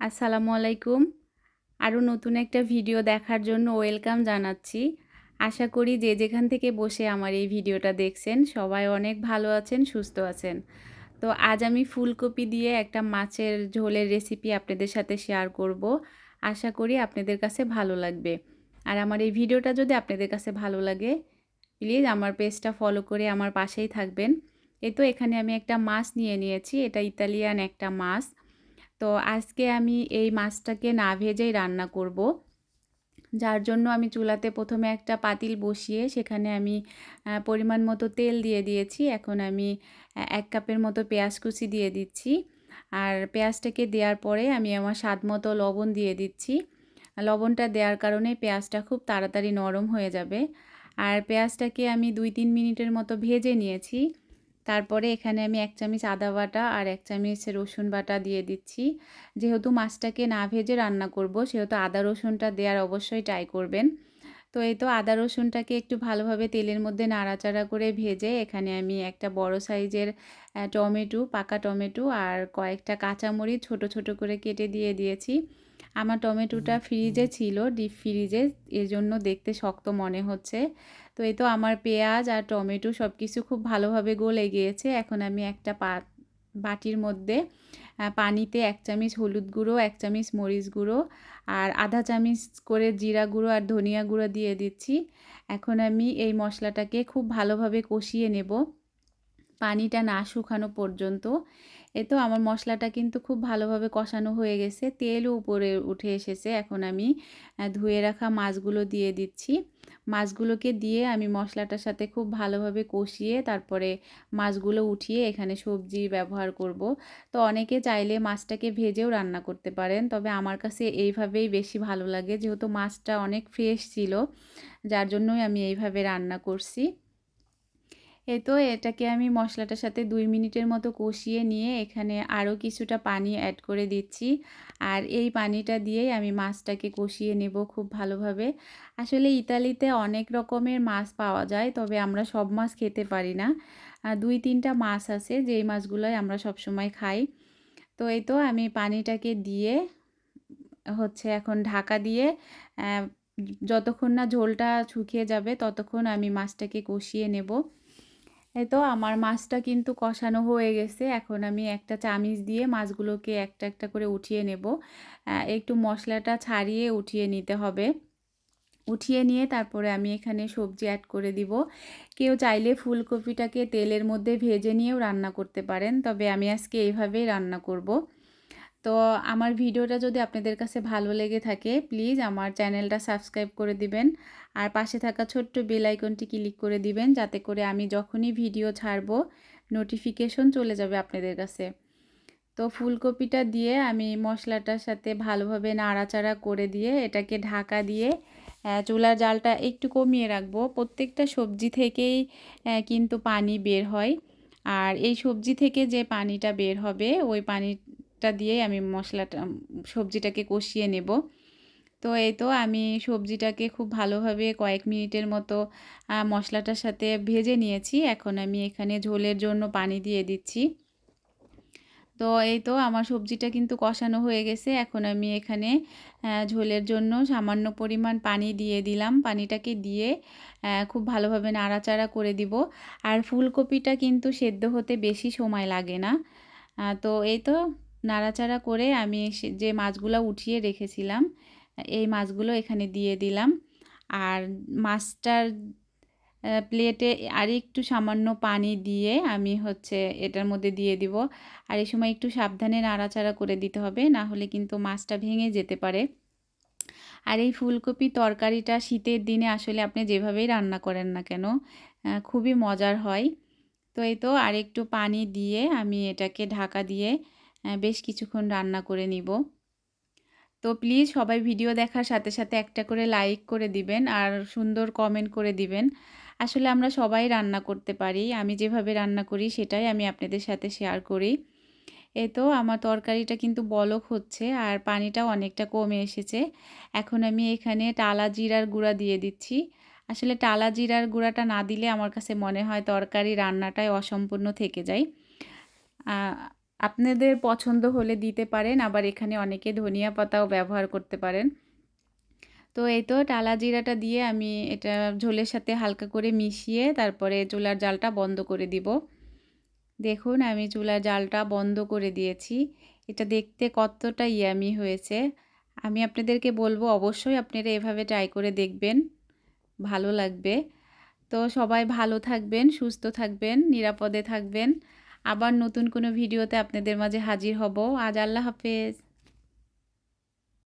আসসালামু আলাইকুম। আরও নতুন একটা ভিডিও দেখার জন্য ওয়েলকাম জানাচ্ছি। আশা করি যে যেখান থেকে বসে আমার এই ভিডিওটা দেখছেন, সবাই অনেক ভালো আছেন, সুস্থ আছেন। তো আজ আমি ফুলকপি দিয়ে একটা মাছের ঝোলের রেসিপি আপনাদের সাথে শেয়ার করব। আশা করি আপনাদের কাছে ভালো লাগবে। আর আমার এই ভিডিওটা যদি আপনাদের কাছে ভালো লাগে, প্লিজ আমার পেজটা ফলো করে আমার পাশেই থাকবেন। এ তো এখানে আমি একটা মাছ নিয়ে নিয়েছি, এটা ইতালিয়ান একটা মাছ। তো আজকে আমি এই মাছটাকে না ভেজেই রান্না করব। যার জন্য আমি চুলাতে প্রথমে একটা পাতিল বসিয়ে সেখানে আমি পরিমাণ মতো তেল দিয়ে দিয়েছি। এখন আমি এক কাপের মতো পেঁয়াজ কুচি দিয়ে দিচ্ছি। আর পেঁয়াজটাকে দেওয়ার পরে আমি আমার স্বাদ মতো লবণ দিয়ে দিচ্ছি। লবণটা দেওয়ার কারণে পেঁয়াজটা খুব তাড়াতাড়ি নরম হয়ে যাবে। আর পেঁয়াজটাকে আমি দুই তিন মিনিটের মতো ভেজে নিয়েছি। তারপরে এখানে আমি এক চামচ আদা বাটা আর এক চামচ রসুন বাটা দিয়ে দিচ্ছি। যেহেতু মাছটাকে না ভেজে রান্না করব সেহেতু আদা রসুনটা দেওয়ার অবশ্যই ট্রাই করবেন। তো এই তো আদা রসুনটাকে একটু ভালোভাবে তেলের মধ্যে নাড়াচাড়া করে ভেজে এখানে আমি একটা বড় সাইজের টমেটো পাকা টমেটো আর কয়েকটা কাঁচামরিচ ছোট ছোট করে কেটে দিয়ে দিয়েছি। আমার টমেটোটা ফ্রিজে ছিল ডিপ ফ্রিজে এজন্য দেখতে শক্ত মনে হচ্ছে। তো এই তো আমার পেঁয়াজ আর টমেটো সব কিছু খুব ভালোভাবে গলে গিয়েছে। এখন আমি একটা পা, বাটির মধ্যে পানিতে এক চামচ হলুদ গুঁড়ো, এক চামচ মরিচ গুঁড়ো আর আধা চামচ করে জিরা গুঁড়ো আর ধনিয়া গুঁড়ো দিয়ে দিচ্ছি। এখন আমি এই মশলাটাকে খুব ভালোভাবে কষিয়ে নেব। পানিটা না শুকানো পর্যন্ত। এ তো আমার মশলাটা কিন্তু খুব ভালোভাবে কষানো হয়ে গেছে। তেলও উপরে উঠে এসেছে। এখন আমি ধুয়ে রাখা মাছগুলো দিয়ে দিচ্ছি। মাছগুলোকে দিয়ে আমি মশলাটার সাথে খুব ভালোভাবে কষিয়ে তারপরে মাছগুলো উঠিয়ে এখানে সবজি ব্যবহার করব। তো অনেকে চাইলে মাছটাকে ভেজেও রান্না করতে পারেন, তবে আমার কাছে এইভাবেই বেশি ভালো লাগে। যেহেতু মাছটা অনেক ফ্রেশ ছিল, যার জন্যই আমি এইভাবে রান্না করছি। এ তো এটাকে আমি মশলাটার সাথে দুই মিনিটের মতো কষিয়ে নিয়ে এখানে আরও কিছুটা পানি অ্যাড করে দিচ্ছি। আর এই পানিটা দিয়েই আমি মাছটাকে কষিয়ে নেব খুব ভালোভাবে। আসলে ইতালিতে অনেক রকমের মাছ পাওয়া যায়, তবে আমরা সব মাছ খেতে পারি না। দুই তিনটা মাছ আছে, যেই মাছগুলোই আমরা সবসময় খাই। তো এই তো আমি পানিটাকে দিয়ে হচ্ছে এখন ঢাকা দিয়ে যতক্ষণ না ঝোলটা শুকিয়ে যাবে ততক্ষণ আমি মাছটাকে কষিয়ে নেব। এই তো আমার মাছটা কিন্তু কষানো হয়ে গেছে। এখন আমি একটা চামিচ দিয়ে মাছগুলোকে একটা একটা করে উঠিয়ে নেব। একটু মশলাটা ছাড়িয়ে উঠিয়ে নিতে হবে। উঠিয়ে নিয়ে তারপরে আমি এখানে সবজি অ্যাড করে দিব। কেউ চাইলে ফুলকপিটাকে তেলের মধ্যে ভেজে নিয়েও রান্না করতে পারেন, তবে আমি আজকে এইভাবেই রান্না করব। তো আমার ভিডিওটা যদি আপনাদের কাছে ভালো লেগে থাকে, প্লিজ আমার চ্যানেলটা সাবস্ক্রাইব করে দিবেন। আর পাশে থাকা ছোট্ট বেল আইকনটি ক্লিক করে দিবেন, যাতে করে আমি যখনই ভিডিও ছাড়বো, নোটিফিকেশন চলে যাবে আপনাদের কাছে। তো ফুলকপিটা দিয়ে আমি মশলাটার সাথে ভালোভাবে নাড়াচাড়া করে দিয়ে এটাকে ঢাকা দিয়ে চুলার জালটা একটু কমিয়ে রাখব। প্রত্যেকটা সবজি থেকেই কিন্তু পানি বের হয়। আর এই সবজি থেকে যে পানিটা বের হবে, ওই পানিটা দিয়ে আমি মশলাটা সবজিটাকে কষিয়ে নেব। তো এই তো আমি সবজিটাকে খুব ভালোভাবে কয়েক মিনিটের মতো মশলাটার সাথে ভেজে নিয়েছি। এখন আমি এখানে ঝোলের জন্য পানি দিয়ে দিচ্ছি। তো এই তো আমার সবজিটা কিন্তু কষানো হয়ে গেছে। এখন আমি এখানে ঝোলের জন্য সামান্য পরিমাণ পানি দিয়ে দিলাম। পানিটাকে দিয়ে খুব ভালোভাবে নাড়াচাড়া করে দিব। আর ফুলকপিটা কিন্তু সেদ্ধ হতে বেশি সময় লাগে না। তো এই তো নাড়াচাড়া করে আমি যে মাছগুলো উঠিয়ে রেখেছিলাম, এই মাছগুলো এখানে দিয়ে দিলাম। আর মাছটার প্লেটে আর একটু সামান্য পানি দিয়ে আমি হচ্ছে এটার মধ্যে দিয়ে দিব। আর এই সময় একটু সাবধানে নাড়াচাড়া করে দিতে হবে, না হলে কিন্তু মাছটা ভেঙে যেতে পারে। আর এই ফুলকপি তরকারিটা শীতের দিনে আসলে আপনি যেভাবেই রান্না করেন না কেন খুবই মজার হয়। তো এই তো আর একটু পানি দিয়ে আমি এটাকে ঢাকা দিয়ে বেশ কিছুক্ষণ রান্না করে নিব। তো প্লিজ সবাই ভিডিও দেখার সাথে সাথে একটা করে লাইক করে দিবেন আর সুন্দর কমেন্ট করে দিবেন। আসলে আমরা সবাই রান্না করতে পারি, আমি যেভাবে রান্না করি সেটাই আমি আপনাদের সাথে শেয়ার করি। এ তো আমার তরকারিটা কিন্তু বলক হচ্ছে আর পানিটাও অনেকটা কমে এসেছে। এখন আমি এখানে টালা জিরার গুঁড়া দিয়ে দিচ্ছি। আসলে টালা জিরার গুঁড়াটা না দিলে আমার কাছে মনে হয় তরকারি রান্নাটাই অসম্পূর্ণ থেকে যায়। আপনাদের পছন্দ হলে দিতে পারেন, আবার এখানে অনেকে ধনিয়া পাতাও ব্যবহার করতে পারেন। তো এই তো টালা জিরাটা দিয়ে আমি এটা ঝোলের সাথে হালকা করে মিশিয়ে তারপরে চুলার জালটা বন্ধ করে দিব। দেখুন, আমি চুলার জালটা বন্ধ করে দিয়েছি। এটা দেখতে কতটা ইয়ামি হয়েছে। আমি আপনাদেরকে বলব, অবশ্যই আপনারা এভাবে ট্রাই করে দেখবেন। ভালো লাগবে। তো সবাই ভালো থাকবেন, সুস্থ থাকবেন, নিরাপদে থাকবেন। আবার নতুন কোনো ভিডিওতে আপনাদের মাঝে হাজির হব। আজ আল্লাহ হাফেজ।